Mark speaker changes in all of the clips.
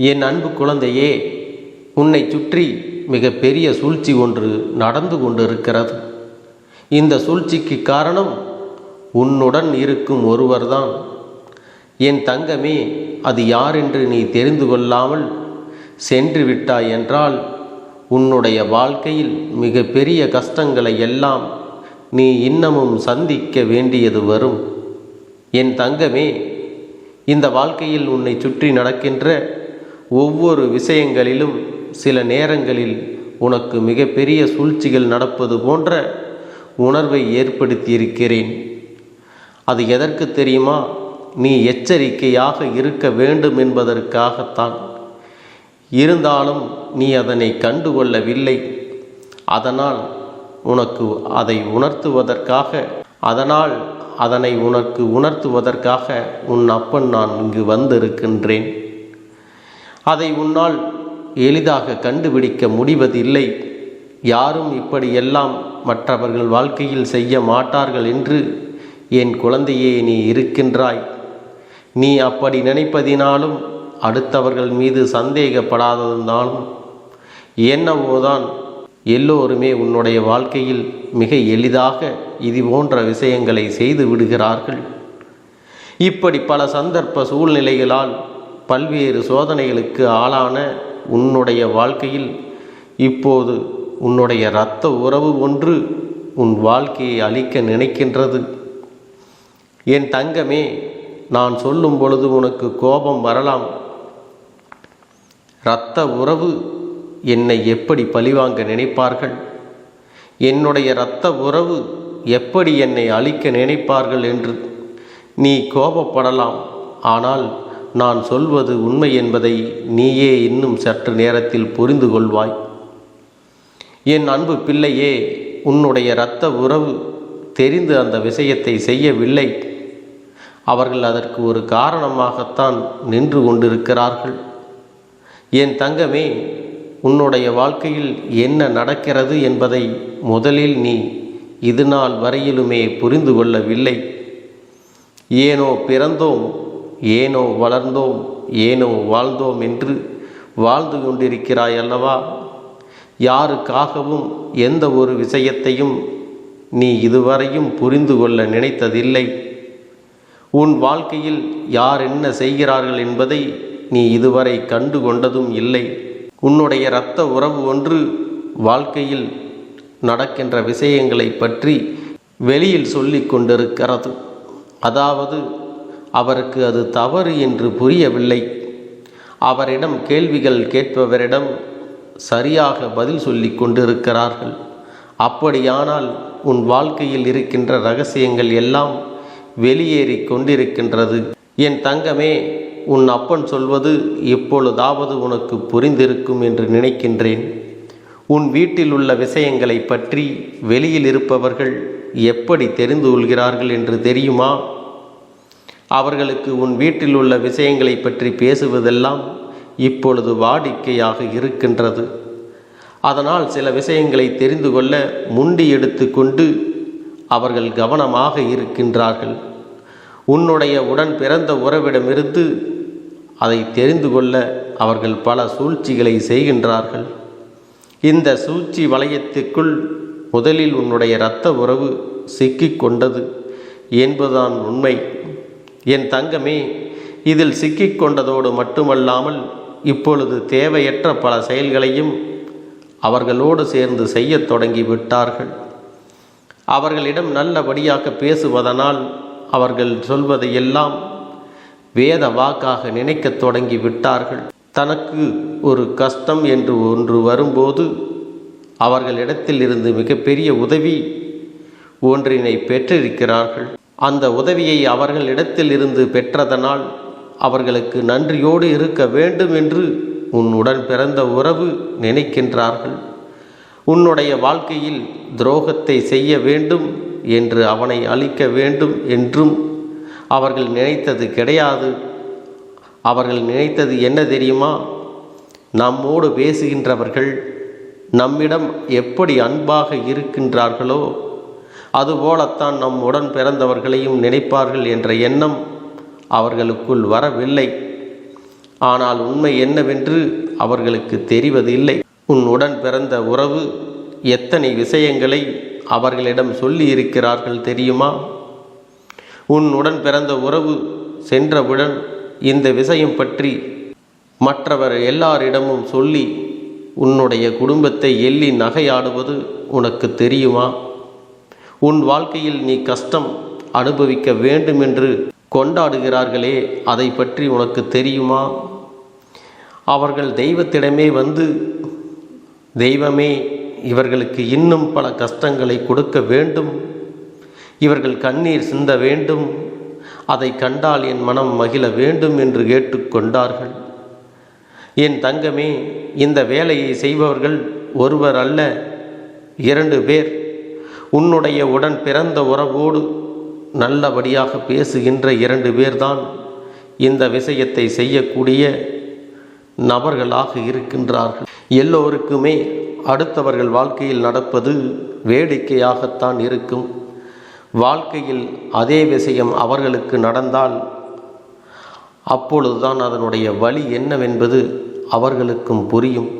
Speaker 1: என் அன்பு குழந்தையே உன்னை சுற்றி மிக பெரிய சூழ்ச்சி ஒன்று நடந்து கொண்டிருக்கிறது. இந்த சூழ்ச்சிக்கு காரணம் உன்னுடன் இருக்கும் ஒருவர்தான். என் தங்கமே அது யார் என்று நீ தெரிந்து கொள்ளாமல் சென்று விட்டாய் என்றால் உன்னுடைய வாழ்க்கையில் மிக பெரிய கஷ்டங்களை எல்லாம் நீ இன்னமும் சந்திக்க வேண்டியது வரும். என் தங்கமே இந்த வாழ்க்கையில் உன்னை சுற்றி நடக்கின்ற ஒவ்வொரு விஷயங்களிலும் சில நேரங்களில் உனக்கு மிகப்பெரிய சூழ்ச்சிகள் நடப்பது போன்ற உணர்வை ஏற்படுத்தியிருக்கிறேன். அது எதற்கு தெரியுமா? நீ எச்சரிக்கையாக இருக்க வேண்டும் என்பதற்காகத்தான். இருந்தாலும் நீ அதனை கண்டுகொள்ளவில்லை. அதனால் உனக்கு அதை உணர்த்துவதற்காக அதனால் அதனை உனக்கு உணர்த்துவதற்காக உன் அப்பன் நான் இங்கு வந்திருக்கின்றேன். அதை உன்னால் எளிதாக கண்டுபிடிக்க முடிவதில்லை. யாரும் இப்படியெல்லாம் மற்றவர்கள் வாழ்க்கையில் செய்ய மாட்டார்கள் என்று என் குழந்தையே நீ இருக்கின்றாய். நீ அப்படி நினைப்பதினாலும் அடுத்தவர்கள் மீது சந்தேகப்படாததினாலும் என்னவோதான் எல்லோருமே உன்னுடைய வாழ்க்கையில் மிக எளிதாக இது போன்ற விஷயங்களை செய்து விடுகிறார்கள். இப்படி பல சந்தர்ப்ப சூழ்நிலைகளால் பல்வேறு சோதனைகளுக்கு ஆளான உன்னுடைய வாழ்க்கையில் இப்போது உன்னுடைய இரத்த உறவு ஒன்று உன் வாழ்க்கையை அழிக்க நினைக்கின்றது. என் தங்கமே நான் சொல்லும் பொழுது உனக்கு கோபம் வரலாம். இரத்த உறவு என்னை எப்படி பழிவாங்க நினைப்பார்கள்? என்னுடைய இரத்த உறவு எப்படி என்னை அழிக்க நினைப்பார்கள் என்று நீ கோபப்படலாம். ஆனால் நான் சொல்வது உண்மை என்பதை நீயே இன்னும் சற்று நேரத்தில் புரிந்து கொள்வாய். என் அன்பு பிள்ளையே உன்னுடைய இரத்த உறவு தெரிந்து அந்த விஷயத்தை செய்யவில்லை. அவர்கள் அதற்கு ஒரு காரணமாகத்தான் நின்று கொண்டிருக்கிறார்கள். என் தங்கமே உன்னுடைய வாழ்க்கையில் என்ன நடக்கிறது என்பதை முதலில் நீ இது நாள் வரையிலுமே புரிந்து கொள்ளவில்லை. ஏனோ பிறந்தோம் ஏனோ வளர்ந்தோம் ஏனோ வாழ்ந்தோம் என்று வாழ்ந்து கொண்டிருக்கிறாய் அல்லவா? யாருக்காகவும் எந்த ஒரு விஷயத்தையும் நீ இதுவரையும் புரிந்து கொள்ள நினைத்ததில்லை. உன் வாழ்க்கையில் யார் என்ன செய்கிறார்கள் என்பதை நீ இதுவரை கண்டு கொண்டதும் இல்லை. உன்னுடைய இரத்த உறவு ஒன்று வாழ்க்கையில் நடக்கின்ற விஷயங்களை பற்றி வெளியில் சொல்லி கொண்டிருக்கிறது. அதாவது அவருக்கு அது தவறு என்று புரியவில்லை. அவரிடம் கேள்விகள் கேட்பவரிடம் சரியாக பதில் சொல்லி கொண்டிருக்கிறார்கள். அப்படியானால் உன் வாழ்க்கையில் இருக்கின்ற ரகசியங்கள் எல்லாம் வெளியேறி கொண்டிருக்கின்றது. என் தங்கமே உன் அப்பன் சொல்வது இப்பொழுதாவது உனக்கு புரிந்திருக்கும் என்று நினைக்கின்றேன். உன் வீட்டில் உள்ள விஷயங்களை பற்றி வெளியில் இருப்பவர்கள் எப்படி தெரிந்து கொள்கிறார்கள் என்று தெரியுமா? அவர்களுக்கு உன் வீட்டில் உள்ள விஷயங்களை பற்றி பேசுவதெல்லாம் இப்பொழுது வாடிக்கையாக இருக்கின்றது. அதனால் சில விஷயங்களை தெரிந்து கொள்ள முண்டி எடுத்துக்கொண்டு அவர்கள் கவனமாக இருக்கின்றார்கள். உன்னுடைய உடன் பிறந்த உறவிடமிருந்து அதை தெரிந்து கொள்ள அவர்கள் பல சூழ்ச்சிகளை செய்கின்றார்கள். இந்த சூழ்ச்சி வளையத்துக்குள் முதலில் உன்னுடைய இரத்த உறவு சிக்கிக்கொண்டது என்பதுதான் உண்மை. என் தங்கமே இதில் சிக்கிக் கொண்டதோடு மட்டுமல்லாமல் இப்பொழுது தேவையற்ற பல செயல்களையும் அவர்களோடு சேர்ந்து செய்யத் தொடங்கி விட்டார்கள் அவர்களிடம் நல்லபடியாக பேசுவதனால் அவர்கள் சொல்வதை எல்லாம் வேத வாக்காக நினைக்கத் தொடங்கி விட்டார்கள் தனக்கு ஒரு கஷ்டம் என்று ஒன்று வரும்போது அவர்களிடத்தில் இருந்து மிகப்பெரிய உதவி ஒன்றினை பெற்றிருக்கிறார்கள். அந்த உதவியை அவர்களிடத்தில் இருந்து பெற்றதனால் அவர்களுக்கு நன்றியோடு இருக்க வேண்டும் என்று உன்னுடன் பிறந்த உறவு நினைக்கின்றார்கள். உன்னுடைய வாழ்க்கையில் துரோகத்தை செய்ய வேண்டும் என்று அவனை அழிக்க வேண்டும் என்றும் அவர்கள் நினைத்தது கிடையாது. அவர்கள் நினைத்தது என்ன தெரியுமா? நம்மோடு பேசுகின்றவர்கள் நம்மிடம் எப்படி அன்பாக இருக்கின்றார்களோ அதுபோலத்தான் நம் உடன் பிறந்தவர்களையும் நினைப்பார்கள் என்ற எண்ணம் அவர்களுக்குள் வரவில்லை. ஆனால் உண்மை என்னவென்று அவர்களுக்கு தெரிவதில்லை. உன் உடன் பிறந்த உறவு எத்தனை விஷயங்களை அவர்களிடம் சொல்லி இருக்கிறார்கள் தெரியுமா? உன் உடன் பிறந்த உறவு சென்றவுடன் இந்த விஷயம் பற்றி மற்றவர் எல்லாரிடமும் சொல்லி உன்னுடைய குடும்பத்தை எள்ளி நகையாடுவது உனக்கு தெரியுமா? உன் வாழ்க்கையில் நீ கஷ்டம் அனுபவிக்க வேண்டுமென்று கொண்டாடுகிறார்களே அதை பற்றி உனக்கு தெரியுமா? அவர்கள் தெய்வத்திடமே வந்து தெய்வமே இவர்களுக்கு இன்னும் பல கஷ்டங்களை கொடுக்க வேண்டும். இவர்கள் கண்ணீர் சிந்த வேண்டும். அதை கண்டால் என் மனம் மகிழ வேண்டும் என்று கேட்டுக்கொண்டார்கள் என் தங்கமே இந்த வேலையை செய்பவர்கள் ஒருவர் அல்ல இரண்டு பேர். உன்னுடைய உடன் பிறந்த உறவோடு நல்லபடியாக பேசுகின்ற இரண்டு பேர்தான் இந்த விஷயத்தை செய்யக்கூடிய நபர்களாக இருக்கின்றார்கள். எல்லோருக்குமே அடுத்தவர்கள் வாழ்க்கையில் நடப்பது வேடிக்கையாகத்தான் இருக்கும். வாழ்க்கையில் அதே விஷயம் அவர்களுக்கு நடந்தால் அப்பொழுதுதான் அதனுடைய வழி என்னவென்பது அவர்களுக்கும் புரியும்.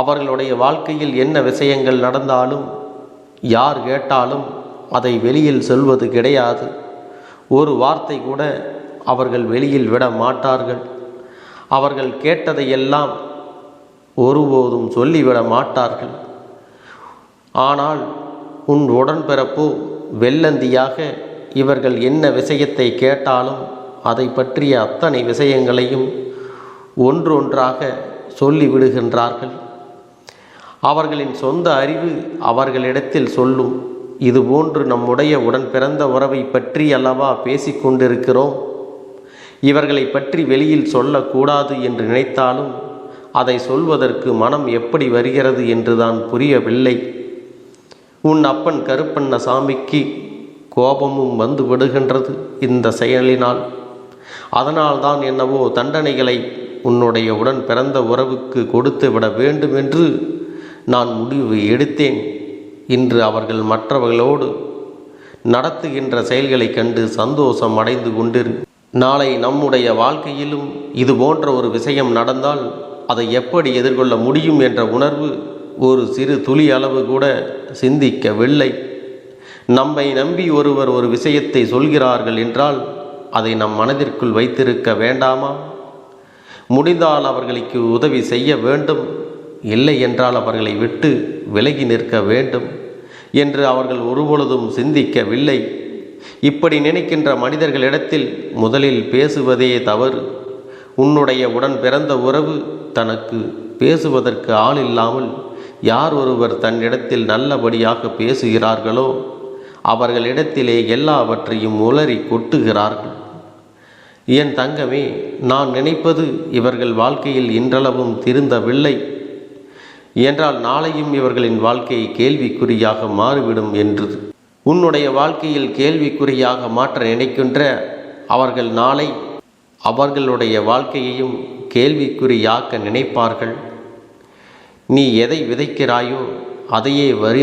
Speaker 1: அவர்களுடைய வாழ்க்கையில் என்ன விஷயங்கள் நடந்தாலும் யார் கேட்டாலும் அதை வெளியில் சொல்வது கிடையாது. ஒரு வார்த்தை கூட அவர்கள் வெளியில் விட மாட்டார்கள். அவர்கள் கேட்டதையெல்லாம் ஒருபோதும் சொல்லிவிட மாட்டார்கள். ஆனால் உன் உடன்பிறப்பு வெள்ளந்தியாக இவர்கள் என்ன விஷயத்தை கேட்டாலும் அதை பற்றிய அத்தனை விஷயங்களையும் ஒன்றொன்றாக சொல்லிவிடுகின்றார்கள். அவர்களின் சொந்த அறிவு அவர்களிடத்தில் சொல்லும். இதுபோன்று நம்முடைய உடன் பிறந்த உறவை பற்றி அல்லவா பேசிக்கொண்டிருக்கிறோம் இவர்களை பற்றி வெளியில் சொல்லக்கூடாது என்று நினைத்தாலும் அதை சொல்வதற்கு மனம் எப்படி வருகிறது என்றுதான் புரியவில்லை. உன் அப்பன் கருப்பண்ண சாமிக்கு கோபமும் வந்து விடுகின்றது இந்த செயலினால். அதனால்தான் என்னவோ தண்டனைகளை உன்னுடைய உடன் பிறந்த உறவுக்கு கொடுத்து விட வேண்டும் என்று நான் முடிவு எடுத்தேன். இன்று அவர்கள் மற்றவர்களோடு நடத்துகின்ற செயல்களை கண்டு சந்தோஷம் அடைந்து கொண்டிரு நாளை நம்முடைய வாழ்க்கையிலும் இது போன்ற ஒரு விஷயம் நடந்தால் அதை எப்படி எதிர்கொள்ள முடியும் என்ற உணர்வு ஒரு சிறு துளி அளவு கூட சிந்திக்கவில்லை. நம்மை நம்பி ஒருவர் ஒரு விஷயத்தை சொல்கிறார்கள் என்றால் அதை நம் மனதிற்குள் வைத்திருக்க வேண்டாமா? முடிந்தால் அவர்களுக்கு உதவி செய்ய வேண்டும். இல்லை என்றால் அவர்களை விட்டு விலகி நிற்க வேண்டும் என்று அவர்கள் ஒருபொழுதும் சிந்திக்கவில்லை. இப்படி நினைக்கின்ற மனிதர்களிடத்தில் முதலில் பேசுவதே தவறு. உன்னுடைய உடன் பிறந்த உறவு தனக்கு பேசுவதற்கு ஆள் இல்லாமல் யார் ஒருவர் தன்னிடத்தில் நல்லபடியாக பேசுகிறார்களோ அவர்களிடத்திலே எல்லாவற்றையும் உளறி கொட்டுகிறார்கள். என் தங்கமே நான் நினைப்பது இவர்கள் வாழ்க்கையில் இன்றளவும் திருந்தவில்லை. என்றால் நாளையும் இவர்களின் வாழ்க்கை கேள்விக்குறியாக மாறிவிடும் என்று. உன்னுடைய வாழ்க்கையில் கேள்விக்குறியாக மாற்ற நினைக்கின்ற அவர்கள் நாளை அவர்களுடைய வாழ்க்கையையும் கேள்விக்குறியாக்க நினைப்பார்கள். நீ எதை விதைக்கிறாயோ அதையே வரி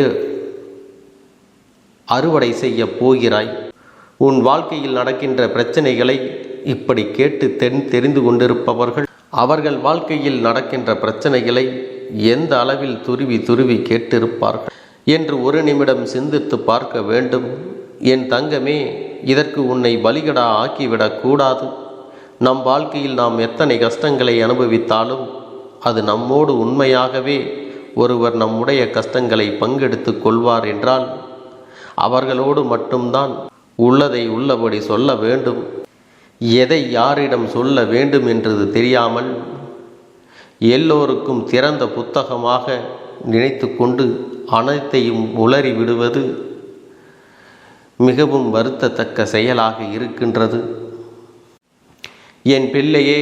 Speaker 1: அறுவடை செய்ய போகிறாய். உன் வாழ்க்கையில் நடக்கின்ற பிரச்சனைகளை இப்படி கேட்டு தென் தெரிந்து கொண்டிருப்பவர்கள் அவர்கள் வாழ்க்கையில் நடக்கின்ற பிரச்சனைகளை எந்த அளவில் துருவி துருவி கேட்டிருப்பார்கள்? என்று ஒரு நிமிடம் சிந்தித்து பார்க்க வேண்டும். என் தங்கமே இதற்கு உன்னை பலிகடா ஆக்கிவிடக் கூடாது. நம் வாழ்க்கையில் நாம் எத்தனை கஷ்டங்களை அனுபவித்தாலும் அது நம்மோடு உண்மையாகவே ஒருவர் நம்முடைய கஷ்டங்களை பங்கெடுத்து கொள்வார் என்றால் அவர்களோடு மட்டும்தான் உள்ளதை உள்ளபடி சொல்ல வேண்டும். எதை யாரிடம் சொல்ல வேண்டும் என்றது தெரியாமல் எல்லோருக்கும் திறந்த புத்தகமாக நினைத்து கொண்டு அனைத்தையும் உளறி விடுவது மிகவும் வருத்தத்தக்க செயலாக இருக்கின்றது. என் பிள்ளையே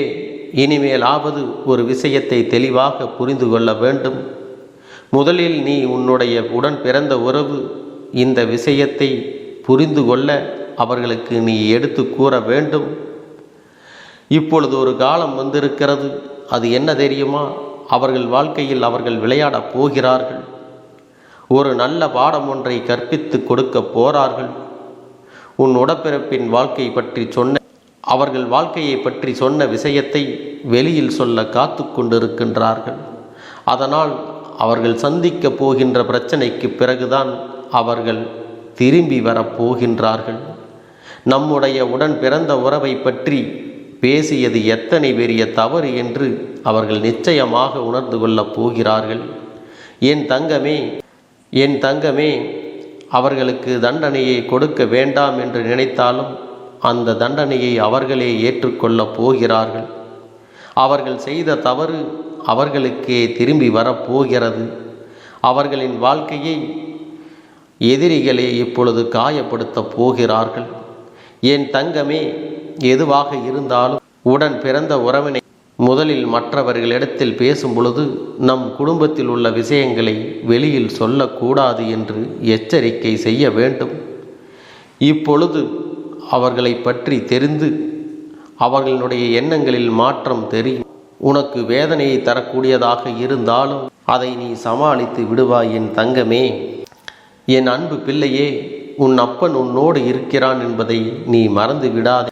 Speaker 1: இனிமேலாவது ஒரு விஷயத்தை தெளிவாக புரிந்து கொள்ள வேண்டும். முதலில் நீ உன்னுடைய உடன் பிறந்த உறவு இந்த விஷயத்தை புரிந்து கொள்ள அவர்களுக்கு நீ எடுத்து கூற வேண்டும். இப்பொழுது ஒரு காலம் வந்திருக்கிறது. அது என்ன தெரியுமா? அவர்கள் வாழ்க்கையில் அவர்கள் விளையாடப் போகிறார்கள். ஒரு நல்ல பாடம் ஒன்றை கற்பித்து கொடுக்க போறார்கள். உன் உடப்பிறப்பின் வாழ்க்கை பற்றி சொன்ன அவர்கள் வாழ்க்கையை பற்றி சொன்ன விஷயத்தை வெளியில் சொல்ல காத்து கொண்டிருக்கின்றார்கள். அதனால் அவர்கள் சந்திக்கப் போகின்ற பிரச்சனைக்கு பிறகுதான் அவர்கள் திரும்பி வரப்போகின்றார்கள் நம்முடைய உடன் பிறந்த உறவை பற்றி பேசியது எத்தனை பெரிய தவறு என்று அவர்கள் நிச்சயமாக உணர்ந்து கொள்ளப் போகிறார்கள். என் தங்கமே என் தங்கமே அவர்களுக்கு தண்டனையை கொடுக்க வேண்டாம் என்று நினைத்தாலும் அந்த தண்டனையை அவர்களே ஏற்றுக்கொள்ளப் போகிறார்கள். அவர்கள் செய்த தவறு அவர்களுக்கே திரும்பி வரப்போகிறது அவர்களின் வாழ்க்கையை எதிரிகளே இப்பொழுது காயப்படுத்தப் போகிறார்கள். என் தங்கமே எதுவாக இருந்தாலும் உடன் பிறந்த உறவினை முதலில் மற்றவர்களிடத்தில் பேசும் பொழுது நம் குடும்பத்தில் உள்ள விஷயங்களை வெளியில் சொல்லக்கூடாது என்று எச்சரிக்கை செய்ய வேண்டும். இப்பொழுது அவர்களை பற்றி தெரிந்து அவர்களுடைய எண்ணங்களில் மாற்றம் தெரியும். உனக்கு வேதனையை தரக்கூடியதாக இருந்தாலும் அதை நீ சமாளித்து விடுவாய் என் தங்கமே. என் அன்பு பிள்ளையே உன் அப்பன் உன்னோடு இருக்கிறான் என்பதை நீ மறந்து விடாதே